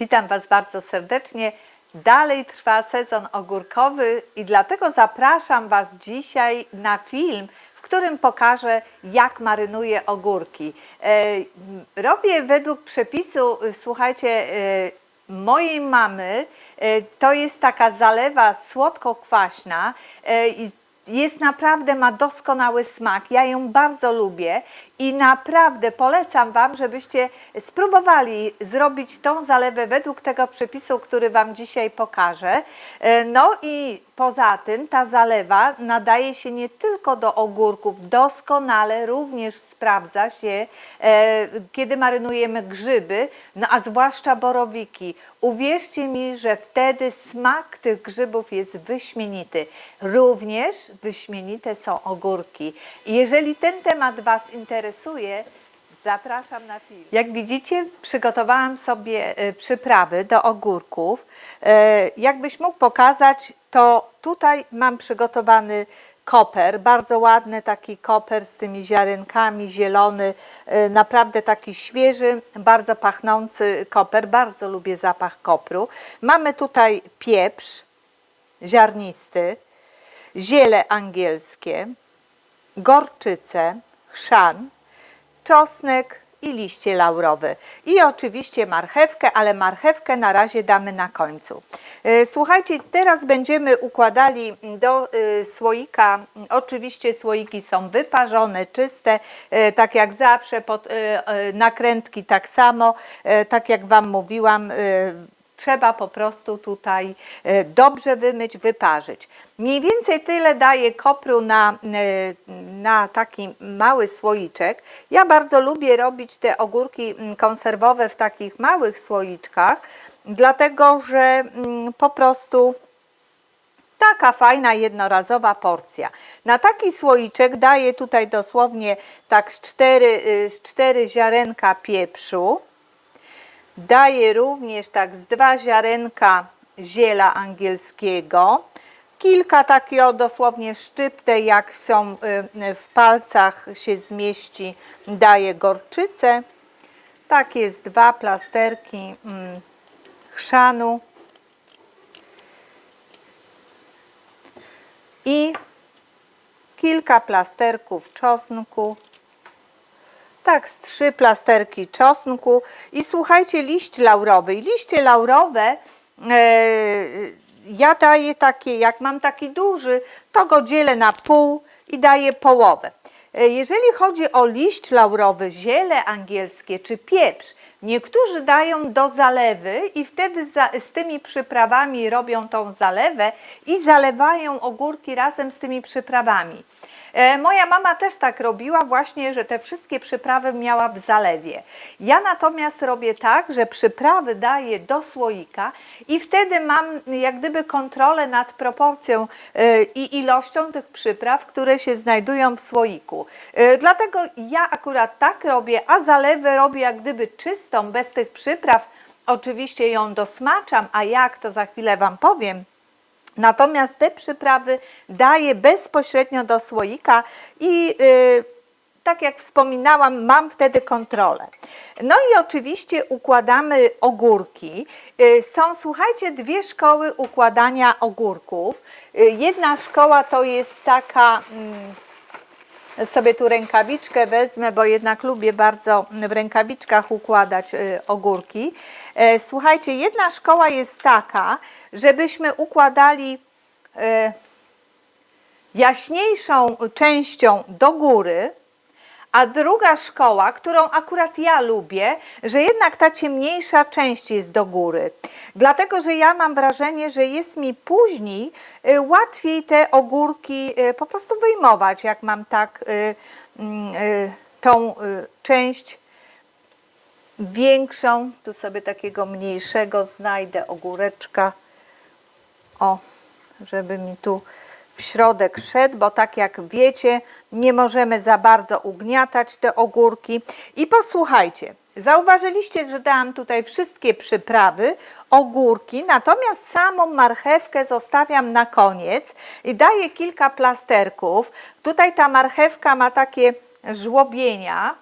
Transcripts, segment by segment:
Witam Was bardzo serdecznie. Dalej trwa sezon ogórkowy i dlatego zapraszam Was dzisiaj na film, w którym pokażę, jak marynuję ogórki. E, Robię według przepisu, y, słuchajcie, e, mojej mamy. E, To jest taka zalewa słodko-kwaśna e, jest naprawdę, ma doskonały smak. Ja ją bardzo lubię i naprawdę polecam Wam, żebyście spróbowali zrobić tą zalewę według tego przepisu, który Wam dzisiaj pokażę. E, No i poza tym ta zalewa nadaje się nie tylko do ogórków, doskonale również sprawdza się, e, kiedy marynujemy grzyby, no a zwłaszcza borowiki. Uwierzcie mi, że wtedy smak tych grzybów jest wyśmienity. Również wyśmienite są ogórki. Jeżeli ten temat Was interesuje, Zapraszam na film. Jak widzicie, przygotowałam sobie e, przyprawy do ogórków. E, Jakbyś mógł pokazać, to tutaj mam przygotowany koper, bardzo ładny taki koper z tymi ziarenkami, zielony, e, naprawdę taki świeży, bardzo pachnący koper. Bardzo lubię zapach kopru. Mamy tutaj pieprz ziarnisty, ziele angielskie, gorczycę, chrzan, czosnek i liście laurowe. I oczywiście marchewkę, ale marchewkę na razie damy na końcu. E, Słuchajcie, teraz będziemy układali do e, słoika. Oczywiście słoiki są wyparzone, czyste, e, tak jak zawsze, pod, nakrętki tak samo, tak jak Wam mówiłam, trzeba po prostu tutaj e, dobrze wymyć, wyparzyć. Mniej więcej tyle daję kopru na, e, na taki mały słoiczek. Ja bardzo lubię robić te ogórki konserwowe w takich małych słoiczkach, dlatego że po prostu Taka fajna jednorazowa porcja. Na taki słoiczek daję tutaj dosłownie tak z cztery, y, z cztery ziarenka pieprzu. Daję również tak z dwa ziarenka ziela angielskiego. Kilka takie o dosłownie szczypte, jak są y, w palcach się zmieści, daję gorczycę. Takie z dwa plasterki mm, chrzanu. i kilka plasterków czosnku. Tak, z trzy plasterki czosnku. I słuchajcie, liść laurowy. I liście laurowe e, ja daję takie, jak mam taki duży, to go dzielę na pół i daję połowę. E, Jeżeli chodzi o liść laurowy, ziele angielskie czy pieprz, niektórzy dają do zalewy i wtedy za, z tymi przyprawami robią tą zalewę i zalewają ogórki razem z tymi przyprawami. E, Moja mama też tak robiła, właśnie, że te wszystkie przyprawy miała w zalewie. Ja natomiast robię tak, że przyprawy daję do słoika i wtedy mam jak gdyby kontrolę nad proporcją e, i ilością tych przypraw, które się znajdują w słoiku. E, Dlatego ja akurat tak robię, a zalewę robię jak gdyby czystą, bez tych przypraw. Oczywiście ją dosmaczam, a jak to za chwilę Wam powiem. Natomiast te przyprawy daję bezpośrednio do słoika i y, tak jak wspominałam, mam wtedy kontrolę. No i oczywiście układamy ogórki. Y, Są, słuchajcie, dwie szkoły układania ogórków. Y, Jedna szkoła to jest taka. mm, sobie tu rękawiczkę wezmę, bo jednak lubię bardzo w rękawiczkach układać y, ogórki. E, Słuchajcie, jedna szkoła jest taka, żebyśmy układali e, jaśniejszą częścią do góry, a druga szkoła, którą akurat ja lubię, że jednak ta ciemniejsza część jest do góry. Dlatego, że ja mam wrażenie, że jest mi później y, łatwiej te ogórki y, po prostu wyjmować, jak mam tak y, mm, tą część większą. Tu sobie takiego mniejszego znajdę ogóreczka. O, żeby mi tu w środek szedł, bo tak jak wiecie, nie możemy za bardzo ugniatać te ogórki. I posłuchajcie, zauważyliście, że dałam tutaj wszystkie przyprawy, ogórki, natomiast samą marchewkę zostawiam na koniec i daję kilka plasterków. Tutaj ta marchewka ma takie żłobienia,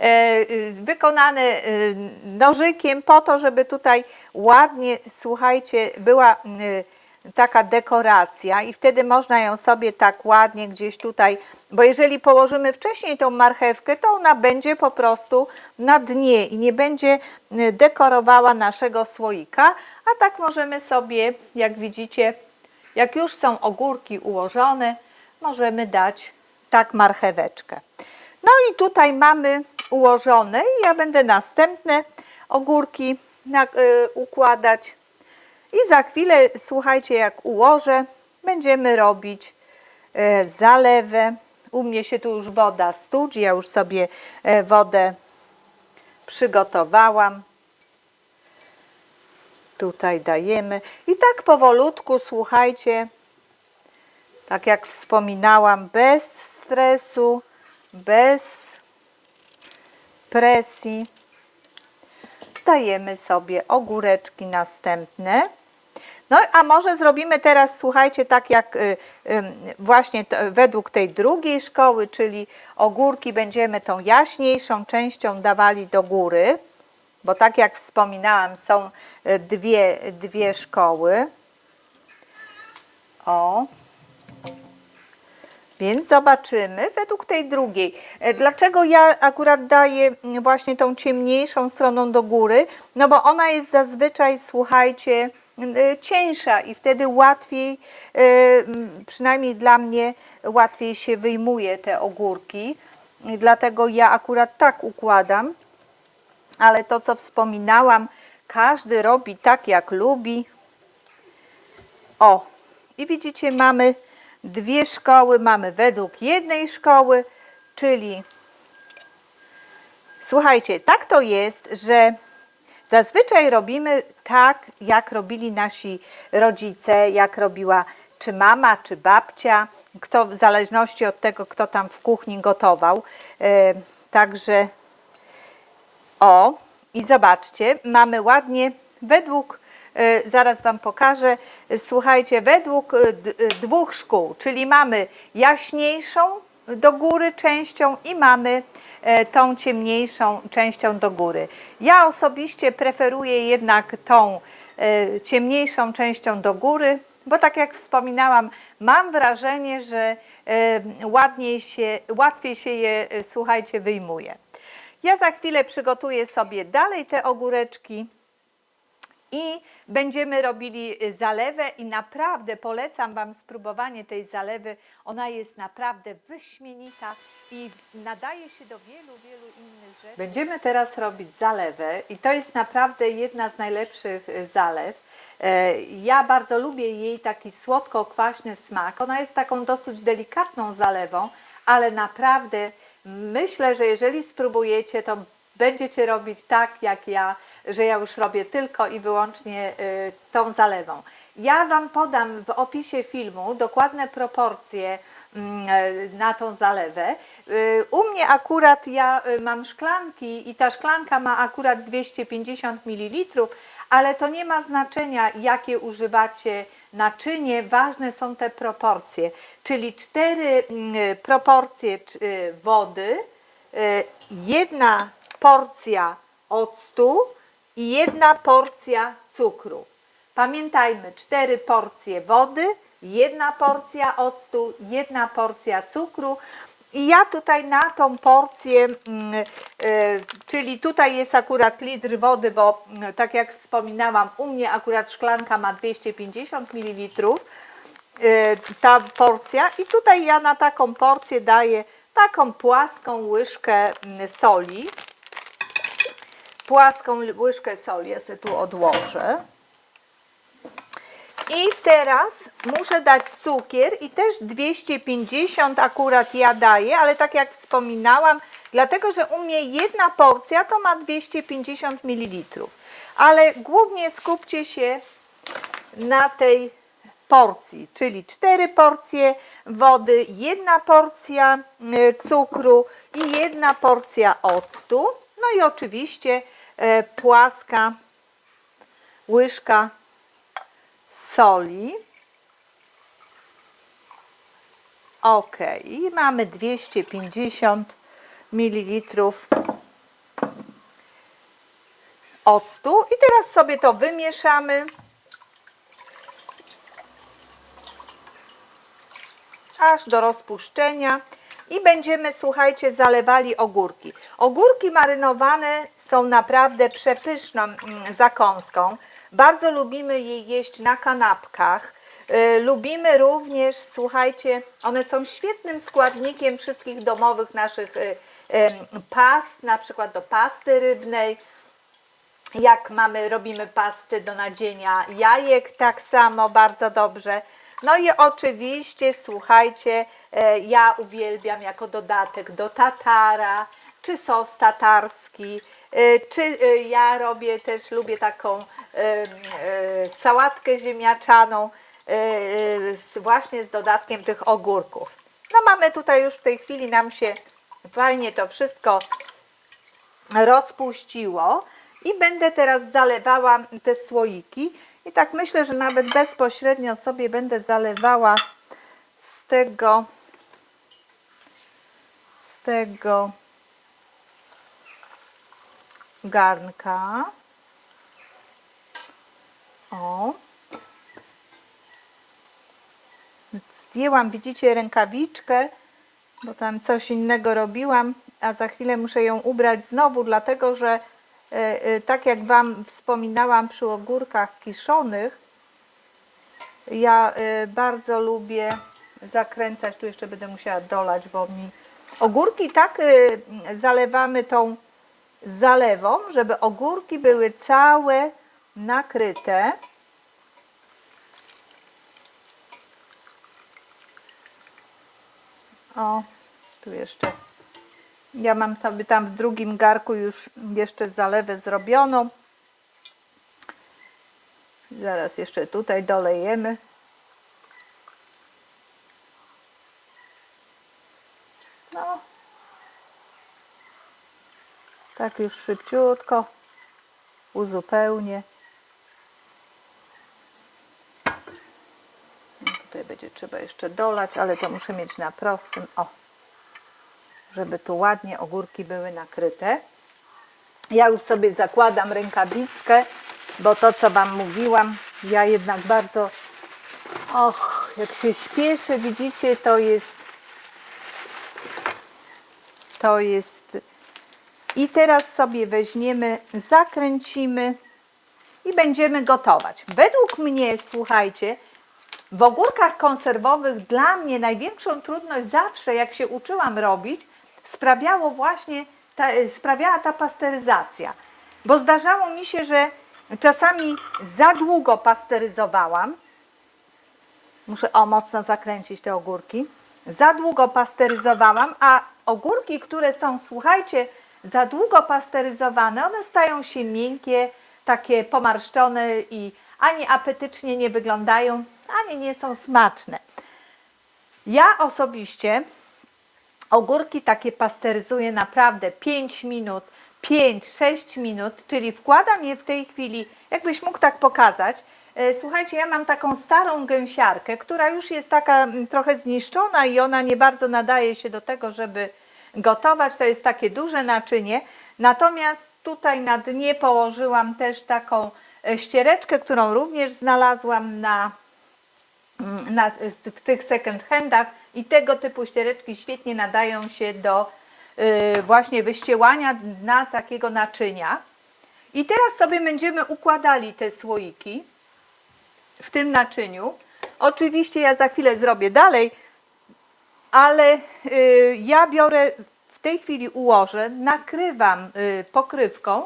y, wykonany y, nożykiem po to, żeby tutaj ładnie, słuchajcie, była taka dekoracja i wtedy można ją sobie tak ładnie gdzieś tutaj, bo jeżeli położymy wcześniej tą marchewkę, to ona będzie po prostu na dnie i nie będzie y, dekorowała naszego słoika, a tak możemy sobie, jak widzicie, jak już są ogórki ułożone, możemy dać tak marcheweczkę. No i tutaj mamy ułożone i ja będę następne ogórki na, y, układać. I za chwilę, słuchajcie, jak ułożę, będziemy robić e, zalewę. U mnie się tu już woda studzi, ja już sobie e, wodę przygotowałam. Tutaj dajemy. I tak powolutku, słuchajcie, tak jak wspominałam, bez stresu, bez presji. Dajemy sobie ogóreczki następne. No a może zrobimy teraz, słuchajcie, tak jak y, właśnie według tej drugiej szkoły, czyli ogórki będziemy tą jaśniejszą częścią dawali do góry, bo tak jak wspominałam, są y, dwie, dwie szkoły. O, więc zobaczymy według tej drugiej. E, Dlaczego ja akurat daję mm, właśnie tą ciemniejszą stroną do góry? No bo ona jest zazwyczaj, słuchajcie, cieńsza i wtedy łatwiej, mm, przynajmniej dla mnie, łatwiej się wyjmuje te ogórki. Dlatego ja akurat tak układam. Ale to, co wspominałam, każdy robi tak, jak lubi. O, i widzicie, mamy dwie szkoły, mamy według jednej szkoły, czyli słuchajcie, tak to jest, że zazwyczaj robimy tak, jak robili nasi rodzice, jak robiła czy mama, czy babcia, kto w zależności od tego, kto tam w kuchni gotował. E, także o, i zobaczcie, mamy ładnie według, e, zaraz Wam pokażę, słuchajcie, według e, dwóch szkół, czyli mamy jaśniejszą do góry częścią i mamy tą ciemniejszą częścią do góry. Ja osobiście preferuję jednak tą e, ciemniejszą częścią do góry, bo tak jak wspominałam, mam wrażenie, że e, ładniej się, łatwiej się je, e, słuchajcie, wyjmuje. Ja za chwilę przygotuję sobie dalej te ogóreczki i będziemy robili y, zalewę i naprawdę polecam Wam spróbowanie tej zalewy. Ona jest naprawdę wyśmienita i nadaje się do wielu, wielu innych rzeczy. Będziemy teraz robić zalewę i to jest naprawdę jedna z najlepszych y, zalew. E, Ja bardzo lubię jej taki słodko-kwaśny smak. Ona jest taką dosyć delikatną zalewą, ale naprawdę myślę, że jeżeli spróbujecie, to będziecie robić tak jak ja, że ja już robię tylko i wyłącznie y, tą zalewą. Ja Wam podam w opisie filmu dokładne proporcje mm, e, na tą zalewę. Y, U mnie akurat ja y, mam szklanki i ta szklanka ma akurat 250 ml, ale to nie ma znaczenia, jakie używacie naczynie, ważne są te proporcje, czyli cztery mm, proporcje wody, jedna porcja octu i jedna porcja cukru. Pamiętajmy, cztery porcje wody, jedna porcja octu, jedna porcja cukru. I ja tutaj na tą porcję, mm, e, czyli tutaj jest akurat litr wody, bo mm, tak jak wspominałam, u mnie akurat szklanka ma 250 ml, e, ta porcja. I tutaj ja na taką porcję daję taką płaską łyżkę mm, soli. Płaską łyżkę soli, ja sobie tu odłożę. I teraz muszę dać cukier i też 250 akurat ja daję, ale tak jak wspominałam, dlatego że u mnie jedna porcja to ma 250 ml. Ale głównie skupcie się na tej porcji, czyli cztery porcje wody, jedna porcja y, cukru i jedna porcja octu. No i oczywiście e, płaska łyżka soli. Ok, i mamy 250 ml octu. I teraz sobie to wymieszamy. aż do rozpuszczenia i będziemy, słuchajcie, zalewali ogórki. Ogórki marynowane są naprawdę przepyszną mm, zakąską. Bardzo lubimy je jeść na kanapkach. Y, Lubimy również, słuchajcie, one są świetnym składnikiem wszystkich domowych naszych y, past, na przykład do pasty rybnej, jak mamy, robimy pasty do nadzienia jajek, tak samo bardzo dobrze. No i oczywiście, słuchajcie, ja uwielbiam jako dodatek do tatara, czy sos tatarski, e, czy e, ja robię też, lubię taką e, sałatkę ziemniaczaną, e, e, właśnie z dodatkiem tych ogórków. No mamy tutaj już w tej chwili nam się fajnie to wszystko rozpuściło i będę teraz zalewała te słoiki i tak myślę, że nawet bezpośrednio sobie będę zalewała z tego tego garnka. O. Zdjęłam widzicie rękawiczkę bo tam coś innego robiłam, a za chwilę muszę ją ubrać znowu, dlatego że e, e, tak jak Wam wspominałam przy ogórkach kiszonych, ja e, bardzo lubię zakręcać, tu jeszcze będę musiała dolać, bo mi ogórki tak e, zalewamy tą zalewą, żeby ogórki były całe nakryte. O, tu jeszcze. Ja mam sobie tam w drugim garku już jeszcze zalewę zrobioną. Zaraz jeszcze tutaj dolejemy. No. Tak już szybciutko uzupełnię. Tutaj będzie trzeba jeszcze dolać, ale to muszę mieć na prostym. O, żeby tu ładnie ogórki były nakryte. Ja już sobie zakładam rękawickę, bo to, co Wam mówiłam, ja jednak bardzo, och, jak się śpieszę, widzicie, to jest, to jest, i teraz sobie weźmiemy, zakręcimy i będziemy gotować. Według mnie, słuchajcie, w ogórkach konserwowych dla mnie największą trudność zawsze, jak się uczyłam robić, sprawiało właśnie ta, sprawiała ta pasteryzacja. Bo zdarzało mi się, że czasami za długo pasteryzowałam. Muszę o mocno zakręcić te ogórki. Za długo pasteryzowałam, a ogórki, które są, słuchajcie, za długo pasteryzowane, one stają się miękkie, takie pomarszczone i ani apetycznie nie wyglądają, ani nie są smaczne. Ja osobiście ogórki takie pasteryzuję naprawdę 5 minut, 5-6 minut, czyli wkładam je w tej chwili, jakbyś mógł tak pokazać. E, Słuchajcie, ja mam taką starą gęsiarkę, która już jest taka mm, trochę zniszczona i ona nie bardzo nadaje się do tego, żeby gotować. To jest takie duże naczynie. Natomiast tutaj na dnie położyłam też taką e, ściereczkę, którą również znalazłam na mm, na, w tych second handach i tego typu ściereczki świetnie nadają się do y, właśnie wyściełania dna takiego naczynia. I teraz sobie będziemy układali te słoiki w tym naczyniu. Oczywiście ja za chwilę zrobię dalej, ale y, ja biorę w tej chwili ułożę, nakrywam y, pokrywką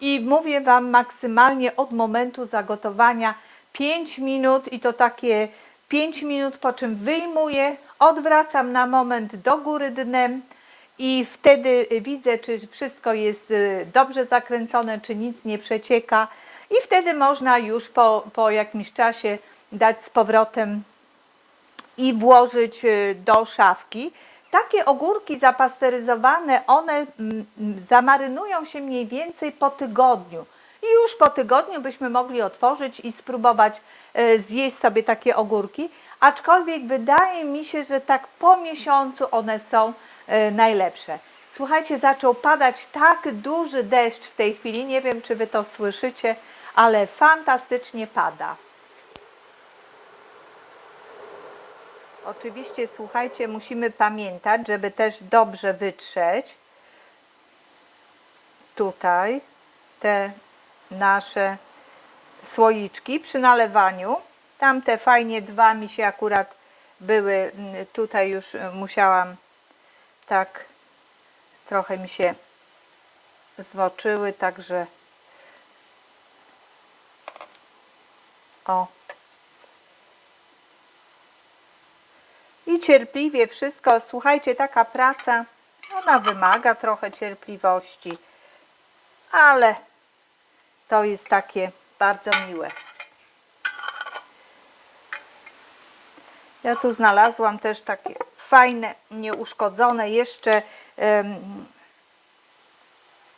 i mówię Wam maksymalnie od momentu zagotowania 5 minut i to takie 5 minut, po czym wyjmuję, odwracam na moment do góry dnem i wtedy widzę, czy wszystko jest y, dobrze zakręcone, czy nic nie przecieka. I wtedy można już po, po jakimś czasie dać z powrotem i włożyć y, do szafki. Takie ogórki zapasteryzowane, one zamarynują się mniej więcej po tygodniu. I już po tygodniu byśmy mogli otworzyć i spróbować e, zjeść sobie takie ogórki. Aczkolwiek wydaje mi się, że tak po miesiącu one są e, najlepsze. Słuchajcie, zaczął padać tak duży deszcz w tej chwili. Nie wiem, czy wy to słyszycie, ale fantastycznie pada. Oczywiście, słuchajcie, musimy pamiętać, żeby też dobrze wytrzeć tutaj te nasze słoiczki przy nalewaniu. Tamte fajnie dwa mi się akurat były, mm, tutaj już y, musiałam tak trochę mi się zmoczyły, także o. I cierpliwie wszystko. Słuchajcie, taka praca, ona wymaga trochę cierpliwości, ale to jest takie bardzo miłe. Ja tu znalazłam też takie fajne, nieuszkodzone jeszcze em,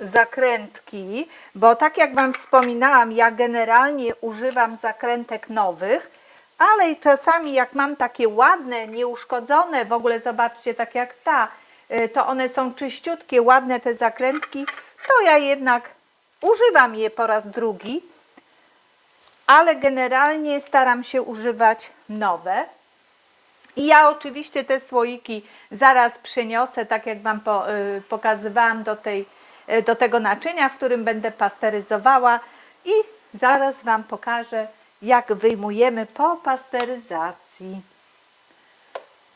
zakrętki, bo tak jak Wam wspominałam, ja generalnie używam zakrętek nowych, ale czasami jak mam takie ładne, nieuszkodzone, w ogóle zobaczcie, tak jak ta, y, to one są czyściutkie, ładne te zakrętki, to ja jednak używam je po raz drugi, ale generalnie staram się używać nowe. I ja oczywiście te słoiki zaraz przeniosę, tak jak Wam po, y, pokazywałam, do, tej, y, do tego naczynia, w którym będę pasteryzowała i zaraz Wam pokażę, jak wyjmujemy po pasteryzacji.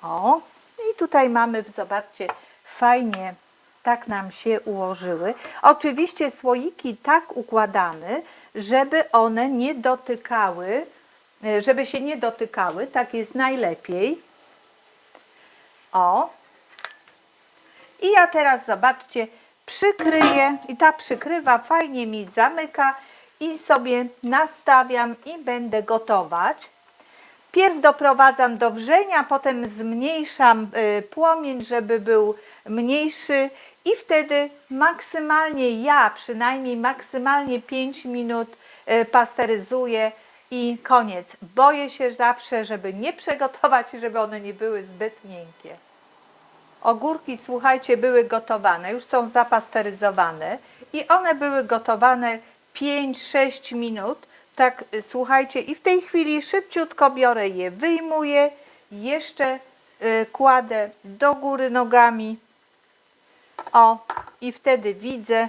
O, i tutaj mamy, zobaczcie, fajnie tak nam się ułożyły. Oczywiście słoiki tak układamy, żeby one nie dotykały, e, żeby się nie dotykały, tak jest najlepiej. O. I ja teraz, zobaczcie, przykryję i ta przykrywa fajnie mi zamyka i sobie nastawiam i będę gotować. Pierw doprowadzam do wrzenia, potem zmniejszam y, płomień, żeby był mniejszy i wtedy maksymalnie ja, przynajmniej maksymalnie 5 minut y, pasteryzuję i koniec. Boję się zawsze, żeby nie przegotować, żeby one nie były zbyt miękkie. Ogórki, słuchajcie, były gotowane, już są zapasteryzowane i one były gotowane 5-6 minut. Tak, y, słuchajcie, i w tej chwili szybciutko biorę je, wyjmuję, jeszcze y, kładę do góry nogami. O, i wtedy widzę.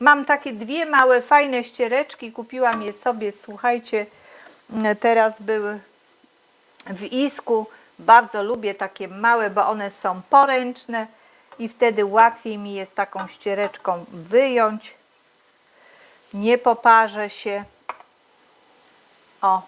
Mam takie dwie małe, fajne ściereczki, kupiłam je sobie, słuchajcie, y, teraz były w isku. Bardzo lubię takie małe, bo one są poręczne i wtedy łatwiej mi jest taką ściereczką wyjąć. Nie poparzę się. O.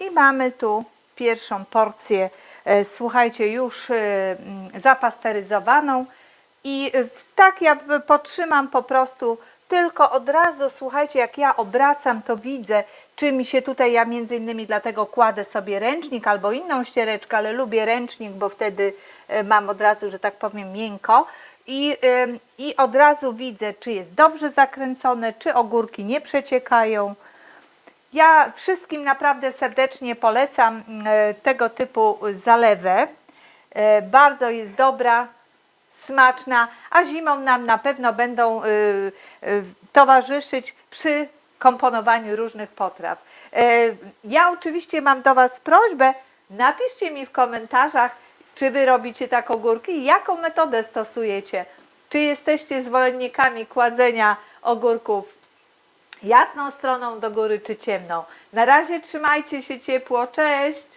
I mamy tu pierwszą porcję, e, słuchajcie, już e, mm, zapasteryzowaną. I e, tak ja potrzymam po prostu tylko od razu, słuchajcie, jak ja obracam, to widzę, czy mi się tutaj, ja między innymi dlatego kładę sobie ręcznik albo inną ściereczkę, ale lubię ręcznik, bo wtedy e, mam od razu, że tak powiem, miękko. I, I od razu widzę, czy jest dobrze zakręcone, czy ogórki nie przeciekają. Ja wszystkim naprawdę serdecznie polecam e, tego typu zalewę. E, Bardzo jest dobra, smaczna, a zimą nam na pewno będą y, y, towarzyszyć przy komponowaniu różnych potraw. E, Ja oczywiście mam do Was prośbę, napiszcie mi w komentarzach, czy Wy robicie tak ogórki i jaką metodę stosujecie. Czy jesteście zwolennikami kładzenia ogórków jasną stroną do góry czy ciemną. Na razie trzymajcie się ciepło, cześć!